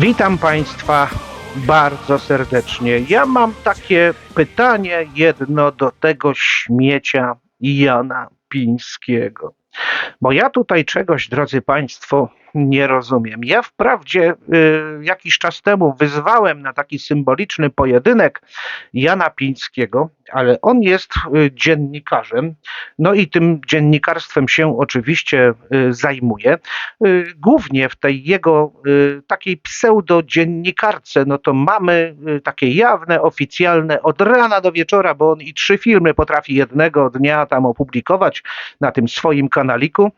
Witam Państwa bardzo serdecznie. Ja mam takie pytanie jedno do tego śmiecia Jana Pińskiego. Bo ja tutaj czegoś, drodzy Państwo, nie rozumiem. Ja wprawdzie y, jakiś czas temu wyzwałem na taki symboliczny pojedynek Jana Pińskiego, ale on jest y, dziennikarzem, no i tym dziennikarstwem się oczywiście y, zajmuje. Głównie w tej jego takiej pseudodziennikarce, no to mamy takie jawne, oficjalne od rana do wieczora, bo on i trzy filmy potrafi jednego dnia tam opublikować na tym swoim kanaliku.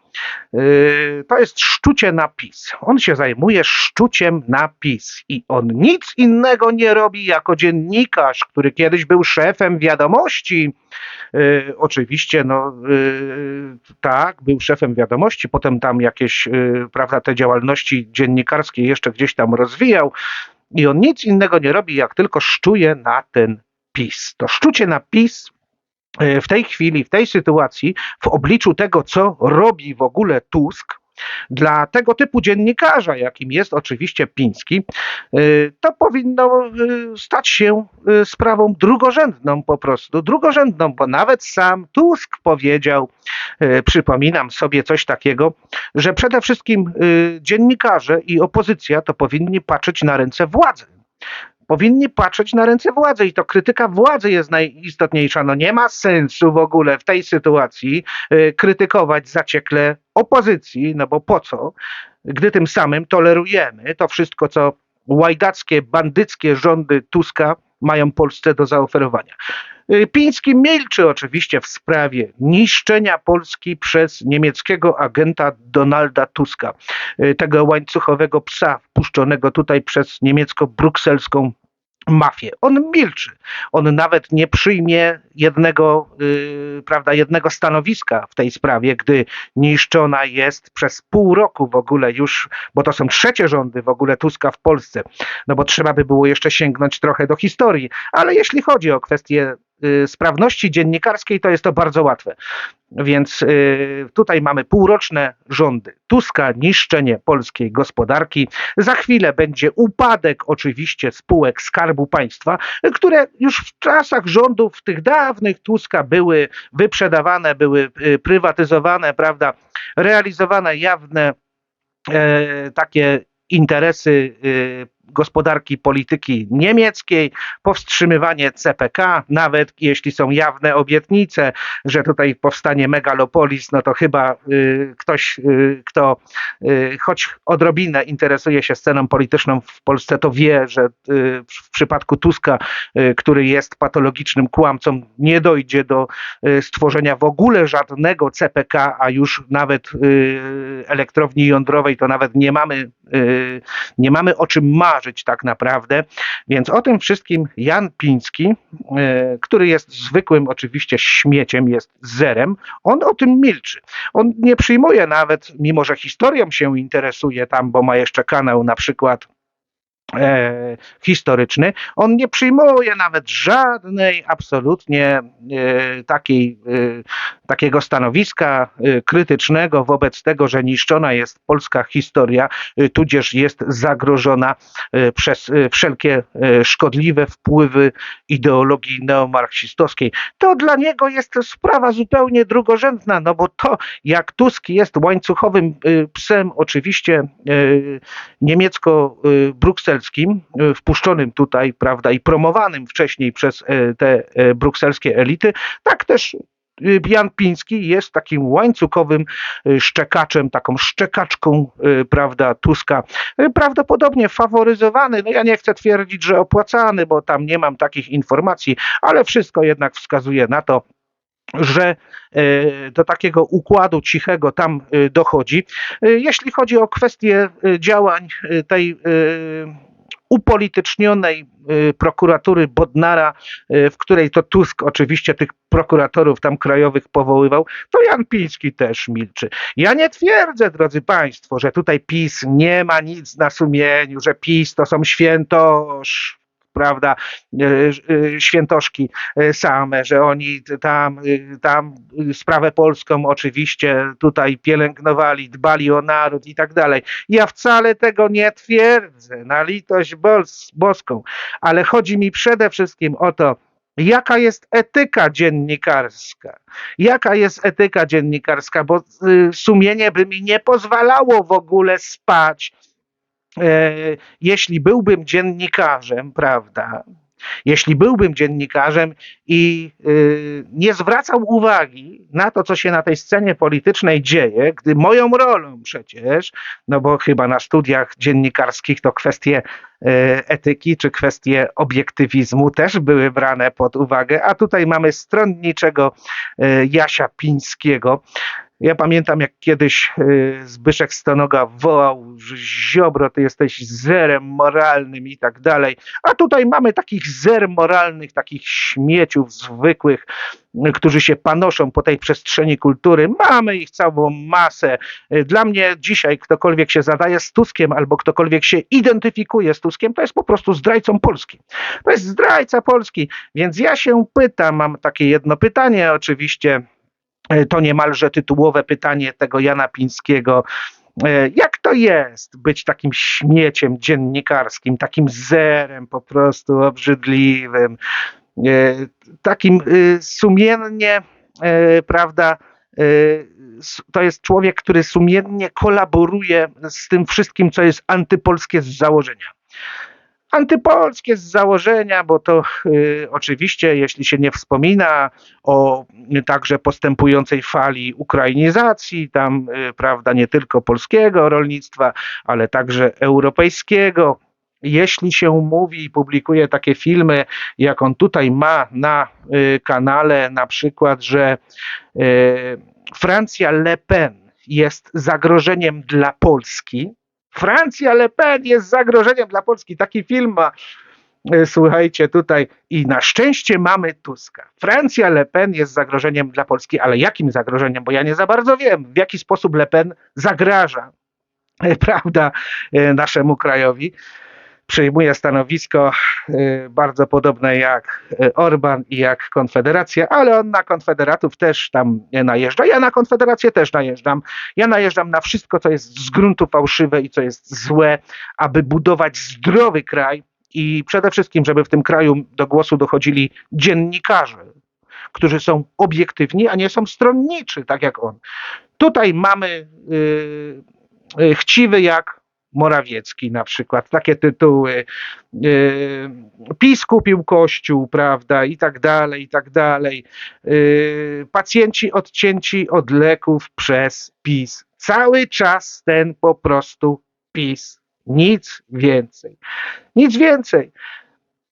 To jest szczucie na PiS. On się zajmuje szczuciem na PiS i on nic innego nie robi jako dziennikarz, który kiedyś był szefem wiadomości. Yy, Oczywiście, no yy, tak, był szefem wiadomości, potem tam jakieś, yy, prawda, te działalności dziennikarskie jeszcze gdzieś tam rozwijał i on nic innego nie robi, jak tylko szczuje na ten PiS. To szczucie na PiS e, w tej chwili, w tej sytuacji, w obliczu tego, co robi w ogóle Tusk, dla tego typu dziennikarza, jakim jest oczywiście Piński, y, to powinno y, stać się y, sprawą drugorzędną po prostu. Drugorzędną, bo nawet sam Tusk powiedział, przypominam sobie coś takiego, że przede wszystkim dziennikarze i opozycja to powinni patrzeć na ręce władzy powinni patrzeć na ręce władzy i to krytyka władzy jest najistotniejsza. No nie ma sensu w ogóle w tej sytuacji y, krytykować zaciekle opozycji, no bo po co, gdy tym samym tolerujemy to wszystko, co łajdackie, bandyckie rządy Tuska mają Polsce do zaoferowania. Y, Piński milczy oczywiście w sprawie niszczenia Polski przez niemieckiego agenta Donalda Tuska, y, tego łańcuchowego psa wpuszczonego tutaj przez niemiecko-brukselską mafię. On milczy. On nawet nie przyjmie jednego, yy, prawda, jednego stanowiska w tej sprawie, gdy niszczona jest przez pół roku w ogóle już, bo to są trzecie rządy w ogóle Tuska w Polsce, no bo trzeba by było jeszcze sięgnąć trochę do historii, ale jeśli chodzi o kwestię y, sprawności dziennikarskiej, to jest to bardzo łatwe. Więc y, tutaj mamy półroczne rządy Tuska, niszczenie polskiej gospodarki. Za chwilę będzie upadek oczywiście spółek Skarbu Państwa, y, które już w czasach rządów tych dawnych Tuska były wyprzedawane, były y, prywatyzowane, prawda, realizowane jawne e, takie interesy y, gospodarki, polityki niemieckiej, powstrzymywanie CPK, nawet jeśli są jawne obietnice, że tutaj powstanie megalopolis, no to chyba y, ktoś, y, kto y, choć odrobinę interesuje się sceną polityczną w Polsce, to wie, że y, w przypadku Tuska, y, który jest patologicznym kłamcą, nie dojdzie do y, stworzenia w ogóle żadnego CPK, a już nawet elektrowni jądrowej to nawet nie mamy, nie mamy o czym marzyć tak naprawdę. Więc o tym wszystkim Jan Piński, y, który jest zwykłym oczywiście śmieciem, jest zerem, on o tym milczy. On nie przyjmuje nawet, mimo że historią się interesuje tam, bo ma jeszcze kanał na przykład e, historyczny, on nie przyjmuje nawet żadnej absolutnie e, takiej, e, takiego stanowiska krytycznego wobec tego, że niszczona jest polska historia, tudzież jest zagrożona przez wszelkie szkodliwe wpływy ideologii neomarksistowskiej. To dla niego jest sprawa zupełnie drugorzędna, no bo to jak Tusk jest łańcuchowym psem oczywiście niemiecko-brukselskim, e, wpuszczonym tutaj, prawda, i promowanym wcześniej przez e, te e, brukselskie elity, tak też Jan Piński jest takim łańcuchowym szczekaczem, taką szczekaczką, prawda, Tuska. Prawdopodobnie faworyzowany, no ja nie chcę twierdzić, że opłacany, bo tam nie mam takich informacji, ale wszystko jednak wskazuje na to, że do takiego układu cichego tam dochodzi. Jeśli chodzi o kwestię działań tej upolitycznionej e, prokuratury Bodnara, e, w której to Tusk oczywiście tych prokuratorów tam krajowych powoływał, to Jan Piński też milczy. Ja nie twierdzę, drodzy Państwo, że tutaj PiS nie ma nic na sumieniu, że PiS to są świętosz. Prawda, e, e, świętoszki e, same, że oni tam, tam sprawę polską oczywiście tutaj pielęgnowali, dbali o naród i tak dalej. Ja wcale tego nie twierdzę, na litość bos- boską, ale chodzi mi przede wszystkim o to, jaka jest etyka dziennikarska. Jaka jest etyka dziennikarska, bo y, sumienie by mi nie pozwalało w ogóle spać, jeśli byłbym dziennikarzem, prawda? Jeśli byłbym dziennikarzem i y, nie zwracał uwagi na to, co się na tej scenie politycznej dzieje, gdy moją rolą przecież, no bo chyba na studiach dziennikarskich to kwestie e, etyki czy kwestie obiektywizmu też były brane pod uwagę, a tutaj mamy stronniczego e, Jasia Pińskiego. Ja pamiętam, jak kiedyś e, Zbyszek Stonoga wołał, że Ziobro, ty jesteś zerem moralnym i tak dalej. A tutaj mamy takich zer moralnych, takich śmieciów zwykłych, y, którzy się panoszą po tej przestrzeni kultury. Mamy ich całą masę. Y, Dla mnie dzisiaj ktokolwiek się zadaje z Tuskiem albo ktokolwiek się identyfikuje z Tuskiem, to jest po prostu zdrajcą Polski. To jest zdrajca Polski. Więc ja się pytam, mam takie jedno pytanie oczywiście, y, to niemalże tytułowe pytanie tego Jana Pińskiego. E, Jak to jest być takim śmieciem dziennikarskim, takim zerem po prostu obrzydliwym, e, takim sumiennie, e, prawda, e, to jest człowiek, który sumiennie kolaboruje z tym wszystkim, co jest antypolskie z założenia. Antypolskie z założenia, bo to y, oczywiście, jeśli się nie wspomina o y, także postępującej fali ukrainizacji, tam, y, prawda, nie tylko polskiego rolnictwa, ale także europejskiego. Jeśli się mówi i publikuje takie filmy, jak on tutaj ma na y, kanale, na przykład, że y, Francja Le Pen jest zagrożeniem dla Polski. Francja Le Pen jest zagrożeniem dla Polski. Taki film ma, y, słuchajcie, tutaj i na szczęście mamy Tuska. Francja Le Pen jest zagrożeniem dla Polski, ale jakim zagrożeniem? Bo ja nie za bardzo wiem, w jaki sposób Le Pen zagraża, prawda, y, naszemu krajowi. Przejmuje stanowisko y, bardzo podobne jak y, Orban i jak Konfederacja, ale on na konfederatów też tam najeżdża. Ja na konfederację też najeżdżam. Ja najeżdżam na wszystko, co jest z gruntu fałszywe i co jest złe, aby budować zdrowy kraj i przede wszystkim, żeby w tym kraju do głosu dochodzili dziennikarze, którzy są obiektywni, a nie są stronniczy, tak jak on. Tutaj mamy y, y, chciwy jak Morawiecki na przykład, takie tytuły. Yy, PiS kupił Kościół, prawda, i tak dalej, i tak dalej. Yy, pacjenci odcięci od leków przez PiS. Cały czas ten po prostu PiS. Nic więcej. Nic więcej.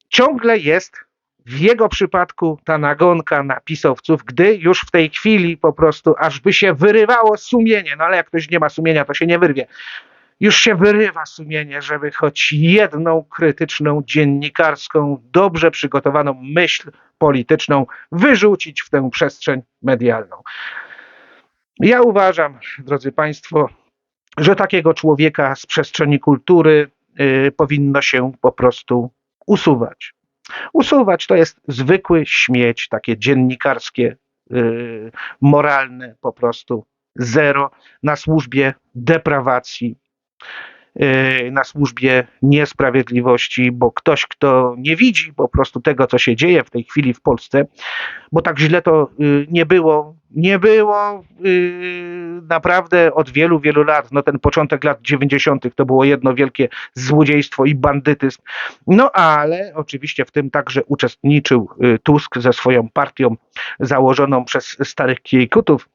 Ciągle jest w jego przypadku ta nagonka na pisowców, gdy już w tej chwili po prostu aż by się wyrywało sumienie, no ale jak ktoś nie ma sumienia, to się nie wyrwie już się wyrywa sumienie, żeby choć jedną krytyczną, dziennikarską, dobrze przygotowaną myśl polityczną wyrzucić w tę przestrzeń medialną. Ja uważam, drodzy Państwo, że takiego człowieka z przestrzeni kultury y, powinno się po prostu usuwać. Usuwać to jest zwykły śmieć, takie dziennikarskie, y, moralne po prostu zero na służbie deprawacji, na służbie niesprawiedliwości, bo ktoś, kto nie widzi po prostu tego, co się dzieje w tej chwili w Polsce, bo tak źle to yy, nie było, nie było yy, naprawdę od wielu, wielu lat. No ten początek lat 90. to było jedno wielkie złodziejstwo i bandytyzm. No ale oczywiście w tym także uczestniczył Tusk ze swoją partią założoną przez starych kiejkutów.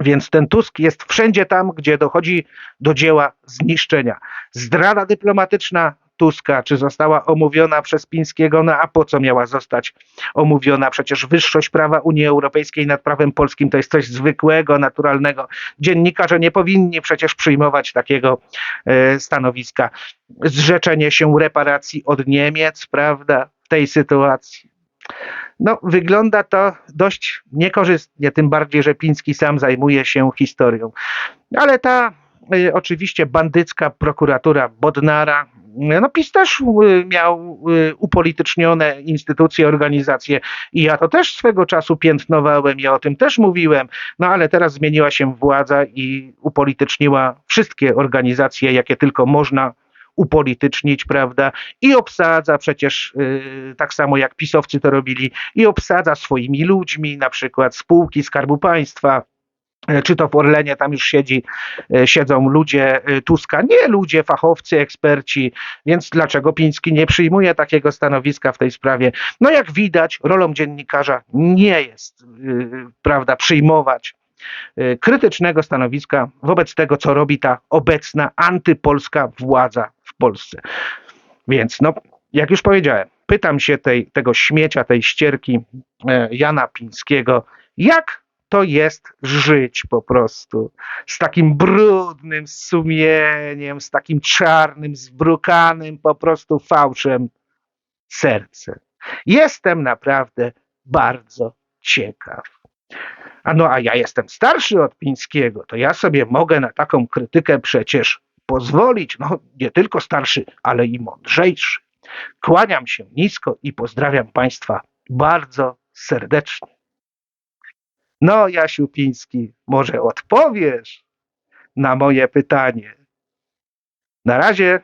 Więc ten Tusk jest wszędzie tam, gdzie dochodzi do dzieła zniszczenia. Zdrada dyplomatyczna Tuska, czy została omówiona przez Pińskiego, no a po co miała zostać omówiona? Przecież wyższość prawa Unii Europejskiej nad prawem polskim to jest coś zwykłego, naturalnego. Dziennikarze nie powinni przecież przyjmować takiego e, stanowiska. Zrzeczenie się reparacji od Niemiec, prawda, w tej sytuacji. No, wygląda to dość niekorzystnie, tym bardziej, że Piński sam zajmuje się historią. Ale ta y, oczywiście bandycka prokuratura Bodnara. No PiS też y, miał y, upolitycznione instytucje, organizacje i ja to też swego czasu piętnowałem, ja o tym też mówiłem, no ale teraz zmieniła się władza i upolityczniła wszystkie organizacje, jakie tylko można upolitycznić, prawda? I obsadza przecież y, tak samo jak pisowcy to robili, i obsadza swoimi ludźmi, na przykład spółki Skarbu Państwa, e, czy to w Orlenie tam już siedzi, e, siedzą ludzie Tuska, nie ludzie, fachowcy, eksperci, więc dlaczego Piński nie przyjmuje takiego stanowiska w tej sprawie? No jak widać, rolą dziennikarza nie jest, y, prawda, przyjmować y, krytycznego stanowiska wobec tego, co robi ta obecna antypolska władza Polsce. Więc, no, jak już powiedziałem, pytam się tej, tego śmiecia, tej ścierki e, Jana Pińskiego, jak to jest żyć po prostu z takim brudnym sumieniem, z takim czarnym, zbrukanym po prostu fałszem sercem. Jestem naprawdę bardzo ciekaw. A no, a ja jestem starszy od Pińskiego, to ja sobie mogę na taką krytykę przecież pozwolić. No, nie tylko starszy, ale i mądrzejszy. Kłaniam się nisko i pozdrawiam Państwa bardzo serdecznie. No, Jasiu Piński, może odpowiesz na moje pytanie. Na razie.